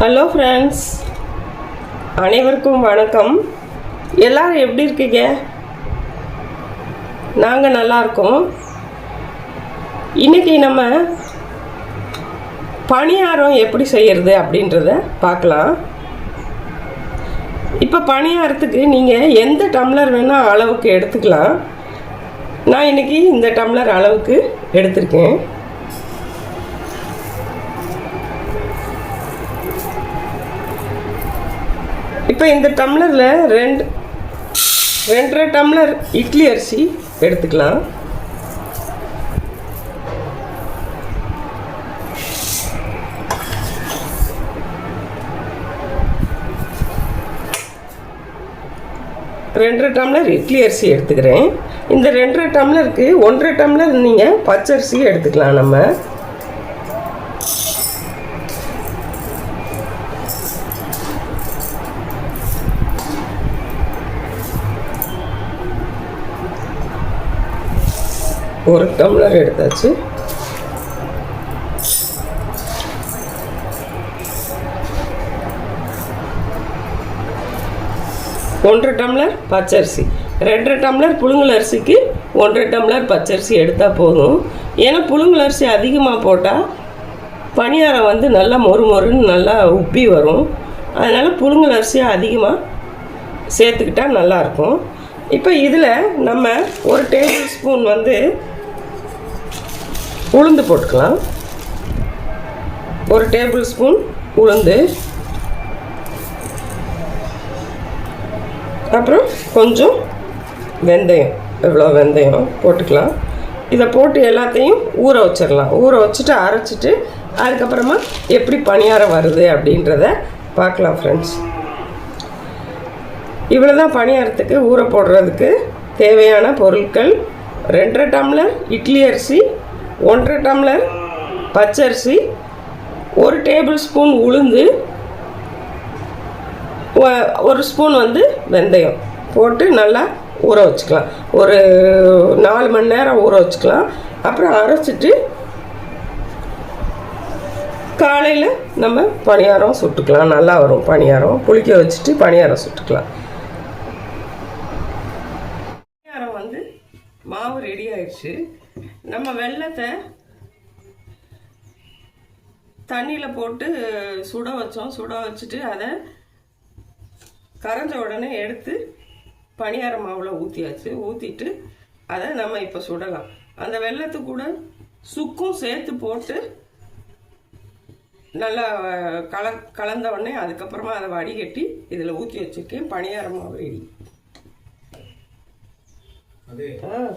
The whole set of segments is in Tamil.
ஹலோ ஃப்ரெண்ட்ஸ் அனைவருக்கும் வணக்கம். எல்லாரும் எப்படி இருக்கீங்க? நாங்கள் நல்லாயிருக்கோம் இன்றைக்கி நம்ம பணியாரம் எப்படி செய்கிறது அப்படின்றத பார்க்கலாம். இப்போ பணியாரத்துக்கு நீங்கள் எந்த டம்ளர் வேணால் அளவுக்கு எடுத்துக்கலாம். நான் இன்னைக்கு இந்த டம்ளர் அளவுக்கு எடுத்திருக்கேன். இப்போ இந்த டம்ளரில் ரெண்டு ரெண்டரை டம்ளர் இட்லி அரிசி எடுத்துக்கலாம். ரெண்டரை டம்ளர் இட்லி அரிசி எடுத்துக்கிறேன். இந்த ரெண்டரை டம்ளருக்கு ஒன்றரை டம்ளர் நீங்கள் பச்சரிசி எடுத்துக்கலாம் நம்ம. ஒரு டம்ளர் எடுத்தாச்சு. ஒன்றரை டம்ளர் பச்சரிசி. ரெண்டரை டம்ளர் புழுங்கல் அரிசிக்கு ஒன்றரை டம்ளர் பச்சரிசி எடுத்தால் போதும். ஏன்னா புழுங்கல் அரிசி அதிகமாக போட்டால் பணியாரம் வந்து நல்லா மொறு மொறுன்னு நல்லா உப்பி வரும். அதனால் புழுங்கல் அரிசியை அதிகமாக சேர்த்துக்கிட்டால் நல்லாயிருக்கும் இப்போ இதில் நம்ம ஒரு டேபிள் ஸ்பூன் வந்து உளுந்து போட்டுக்கலாம். ஒரு டேபிள் ஸ்பூன் உளுந்து. அப்புறம் கொஞ்சம் வெந்தயம். இவ்வளோ வெந்தயம்? போட்டுக்கலாம். இதை போட்டு எல்லாத்தையும் ஊற வச்சிடலாம். ஊற வச்சுட்டு அரைச்சிட்டு அதுக்கப்புறமா எப்படி பணியாரம் வருது அப்படின்றத பார்க்கலாம் ஃப்ரெண்ட்ஸ் இவ்வளோ தான் பணியாரத்துக்கு ஊற போடுறதுக்கு தேவையான பொருட்கள். ரெண்டரை டம்ளர் இட்லி அரிசி ஒன்றரை டம்ளர் பச்சரிசி ஒரு டேபிள் ஸ்பூன் உளுந்து ஒரு ஸ்பூன் வந்து வெந்தயம் போட்டு நல்லா ஊற வச்சுக்கலாம். ஒரு நாலு மணி நேரம் ஊற வச்சுக்கலாம். அப்புறம் அரைச்சிட்டு காலையில் நம்ம பணியாரம் சுட்டுக்கலாம். நல்லா வரும் பணியாரம். புளிக்க வச்சுட்டு பணியாரம் சுட்டுக்கலாம். பணியாரம் வந்து மாவு ரெடி ஆயிடுச்சு. நம்ம வெள்ளத்தை தண்ணியில் போட்டு சுட வச்சோம். சுட வச்சுட்டு அதை கரைஞ்ச உடனே எடுத்து பணியார மாவில் ஊற்றியாச்சு ஊற்றிட்டு அதை நம்ம இப்போ சுடலாம். அந்த வெள்ளத்து கூட சுக்கும் சேர்த்து போட்டு நல்லா கல கலந்த உடனே அதுக்கப்புறமா அதை வடிகட்டி இதில் ஊற்றி வச்சுருக்கேன். பணியார மாவு ரெடி. அதே. ஆ.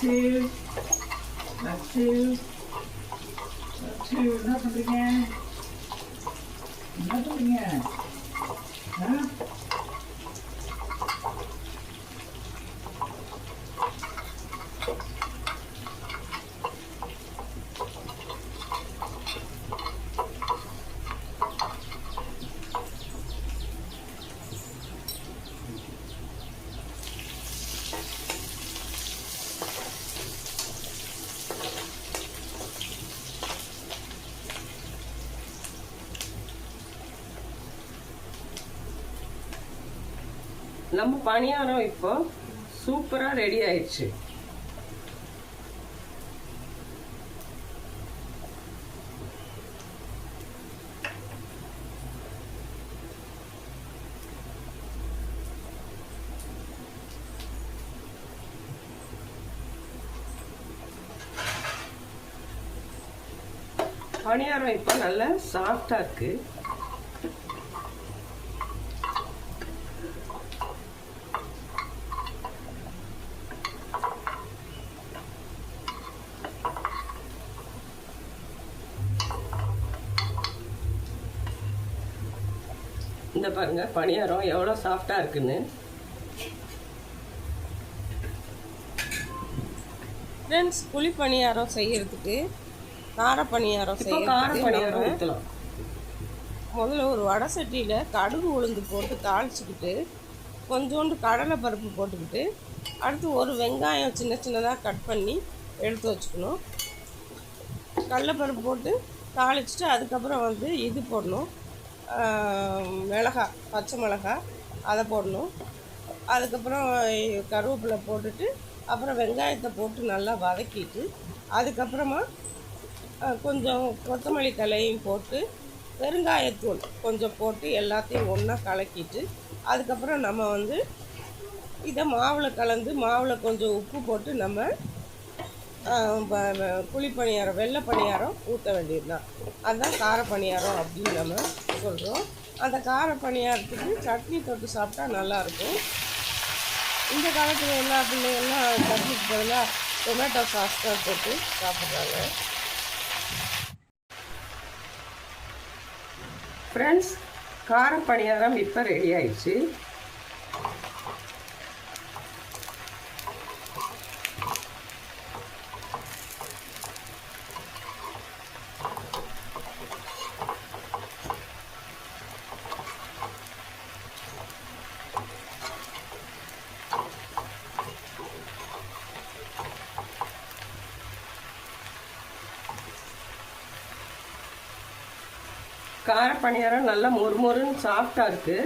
two, up two, up two, nothing again. nothing again. huh? நம்ம பணியாரம் இப்போ சூப்பரா ரெடி ஆயிடுச்சு. பணியாரம் இப்போ நல்லா சாஃப்டாக இருக்குது இந்த பாருங்க பணியாரம் எவ்வளோ சாஃப்டாக இருக்குன்னு. ஃப்ரெண்ட்ஸ் குழி பணியாரம் செய்யறதுக்கு கார பணியாரம் கார பணியாரம் ஊற்றலாம் முதல்ல ஒரு வடை சட்டியில் கடுகு உளுந்து போட்டு தாளிச்சுக்கிட்டு கொஞ்சோண்டு கடலை பருப்பு போட்டுக்கிட்டு அடுத்து ஒரு வெங்காயம் சின்ன சின்னதாக கட் பண்ணி எடுத்து வச்சுக்கணும். கடலைப்பருப்பு போட்டு தாளிச்சிட்டு அதுக்கப்புறம் வந்து இது போடணும். மிளகாய் பச்சை மிளகாய் அதை போடணும். அதுக்கப்புறம் கருவேப்பிலை போட்டுட்டு அப்புறம் வெங்காயத்தை போட்டு நல்லா வதக்கிட்டு அதுக்கப்புறமா கொஞ்சம் கொத்தமல்லி தலையும் போட்டு பெருங்காயத்தூள் கொஞ்சம் போட்டு எல்லாத்தையும் ஒன்றா கலக்கிட்டு அதுக்கப்புறம் நம்ம வந்து இதை மாவில் கலந்து மாவில் கொஞ்சம் உப்பு போட்டு நம்ம அஹ், புளி பணியாரம் வெள்ளை பணியாரம் ஊற்ற வேண்டியதுதான். அதுதான் கார பணியாரம் அப்படின்னு நம்ம சொல்கிறோம் அந்த கார பணியாரத்துக்கு சட்னி தொட்டு சாப்பிட்டா நல்லாயிருக்கும். இந்த காலத்தில் எல்லா பிள்ளைகள்லாம் சட்னிக்கு பதிலாக டொமேட்டோ சாஸ் தான் போட்டு சாப்பிட்றாங்க. ஃப்ரெண்ட்ஸ் கார பணியாரம் இப்போ ரெடி ஆயிடுச்சு. கார பணியாரம் நல்லா மொறுமொறுன்னு சாஃப்டாக இருக்குது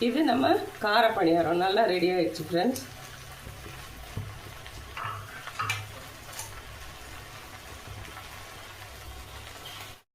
இது நம்ம கார பணியாரம் நல்லா ரெடி ஆயிடுச்சு ஃப்ரெண்ட்ஸ்